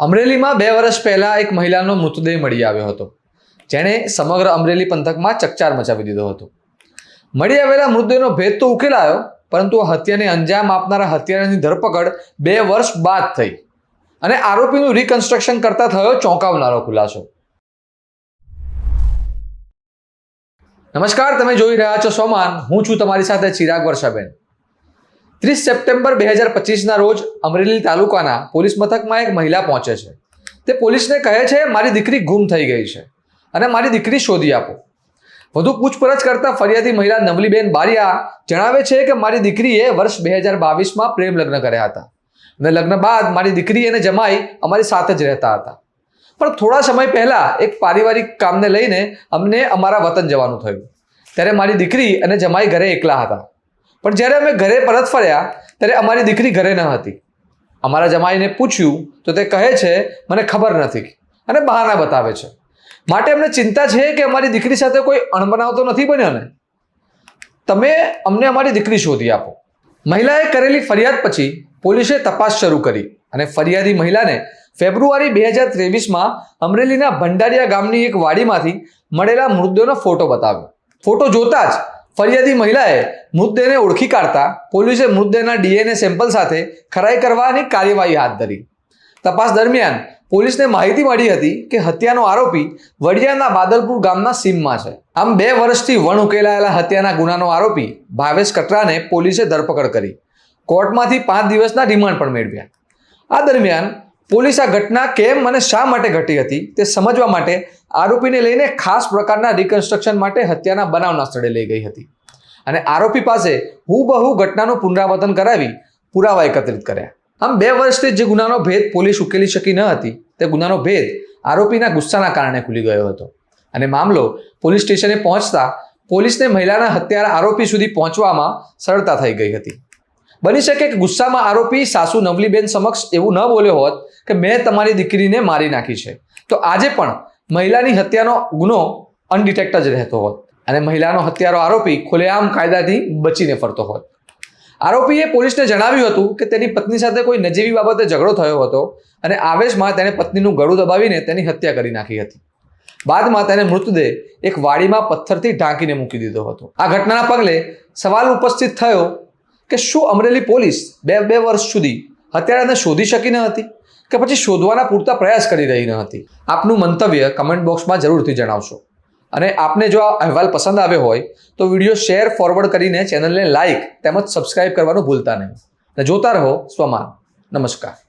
અમરેલીમાં બે વર્ષ પહેલા એક મહિલાનો મૃતદેહ મળી આવ્યો હતો. જેણે સમગ્ર અમરેલી પંથકમાં ચકચાર મચાવી દીધો હતો. મળી આવેલા મૃતદેહનો ભેદ તો ઉકેલાયો, પરંતુ હત્યાને અંજામ આપનારા હત્યારાની ધરપકડ બે વર્ષ બાદ થઈ અને આરોપીનું રિકન્સ્ટ્રક્શન કરતા થયો ચોંકાવનારો ખુલાસો. નમસ્કાર, તમે જોઈ રહ્યા છો સોમાન. હું છું તમારી સાથે ચિરાગ વર્ષાબેન. ત્રીસ સપ્ટેમ્બર બે હજાર પચીસના રોજ અમરેલી તાલુકાના પોલીસ મથકમાં એક મહિલા પહોંચે છે. તે પોલીસને કહે છે, મારી દીકરી ગુમ થઈ ગઈ છે અને મારી દીકરી શોધી આપો. વધુ પૂછપરછ કરતા ફરિયાદી મહિલા નવલીબેન બારિયા જણાવે છે કે, મારી દીકરીએ વર્ષ બે હજાર બાવીસમાં પ્રેમ લગ્ન કર્યા હતા અને લગ્ન બાદ મારી દીકરી અને જમાઈ અમારી સાથે જ રહેતા હતા. પણ થોડા સમય પહેલા એક પારિવારિક કામને લઈને અમને અમારા વતન જવાનું થયું. ત્યારે મારી દીકરી અને જમાઈ ઘરે એકલા હતા. પણ જ્યારે અમે ઘરે પરત ફર્યા, ત્યારે અમારી દીકરી ઘરે ન હતી. અમારા જમાઈને પૂછ્યું, તો તે કહે છે, મને ખબર નથી. અને બહાના બતાવે છે. માટે અમને ચિંતા છે કે અમારી દીકરી સાથે કોઈ અણબનાવ તો નથી બન્યો ને. તમે અમને અમારી દીકરી શોધી આપો. મહિલાએ કરેલી ફરિયાદ પછી પોલીસે તપાસ શરૂ કરી અને ફરિયાદી મહિલાને ફેબ્રુઆરી બે હજાર ત્રેવીસમાં અમરેલીના ભંડારિયા ગામની એક વાડીમાંથી મળેલા મૃતદેહનો ફોટો બતાવ્યો. ફોટો જોતા જ ફરિયાદી મહિલાએ મૃતદેહને ઓળખી કાઢતા પોલીસે મૃતદેહના ડીએનએ સેમ્પલ સાથે ખરાઈ કરવાની કાર્યવાહી હાથ ધરી. તપાસ દરમિયાન પોલીસને માહિતી મળી હતી કે હત્યાનો આરોપી વડિયાના બાદલપુર ગામના સીમમાં છે. આમ બે વર્ષથી વણ ઉકેલાયેલા હત્યાના ગુનાનો આરોપી ભાવેશ કટરાને પોલીસે ધરપકડ કરી. કોર્ટમાંથી પાંચ દિવસના રિમાન્ડ પણ મેળવ્યા. આ દરમિયાન પોલીસ આ ઘટના કેમ અને શા માટે ઘટી હતી તે સમજવા માટે આરોપીને લઈને ખાસ પ્રકારના રિકન્સ્ટ્રક્શન માટે હત્યાના બનાવના સ્થળે લઈ ગઈ હતી. અને આરોપી પાસે હુબહુ ઘટનાનું પુનરાવર્તન કરાવી પુરાવા એકત્રિત કર્યા. આમ બે વર્ષથી જે ગુનાનો ભેદ પોલીસ ઉકેલી શકી ન હતી, તે ગુનાનો ભેદ આરોપીના ગુસ્સાના કારણે ખુલી ગયો હતો. અને મામલો પોલીસ સ્ટેશને પહોંચતા પોલીસને મહિલાના હત્યારા આરોપી સુધી પહોંચવામાં સરળતા થઈ ગઈ હતી. બની શકે કે ગુસ્સામાં આરોપી સાસુ નવલીબેન સમક્ષ એવું ન બોલ્યો હોત કે મેં તમારી દીકરીને મારી નાખી છે. તો આજે પણ મહિલાની હત્યાનો ગુનો અનડિટેક્ટ જ રહેતો હોત અને મહિલાનો હત્યારો આરોપી ખુલ્લેઆમ કાયદાથી બચીને ફરતો હોત આરોપીએ પોલીસને જણાવ્યું હતું કે તેની પત્ની સાથે કોઈ નજીવી બાબતે ઝઘડો થયો હતો અને આવેશમાં તેણે પત્નીનું ગળું દબાવીને તેની હત્યા કરી નાખી હતી. બાદમાં તેને મૃતદેહ એક વાડીમાં પથ્થરથી ઢાંકીને મૂકી દીધો હતો. આ ઘટનાના પગલે સવાલ ઉપસ્થિત થયો કે શું અમરેલી પોલીસ બે બે વર્ષ સુધી હત્યારાને શોધી શકી ન હતી? કે પછી શોધવાના પૂરતા પ્રયાસ કરી રહી ન હતી. આપનું મંતવ્ય કમેન્ટ બોક્સમાં જરૂરથી જણાવશો. અને આપને જો આ અહેવાલ પસંદ આવ્યો હોય, તો વીડિયો શેર ફોરવર્ડ કરીને ચેનલને લાઇક તેમજ સબસ્ક્રાઇબ કરવાનું ભૂલતા નહીં. અને જોતા રહો સ્વમાન. નમસ્કાર.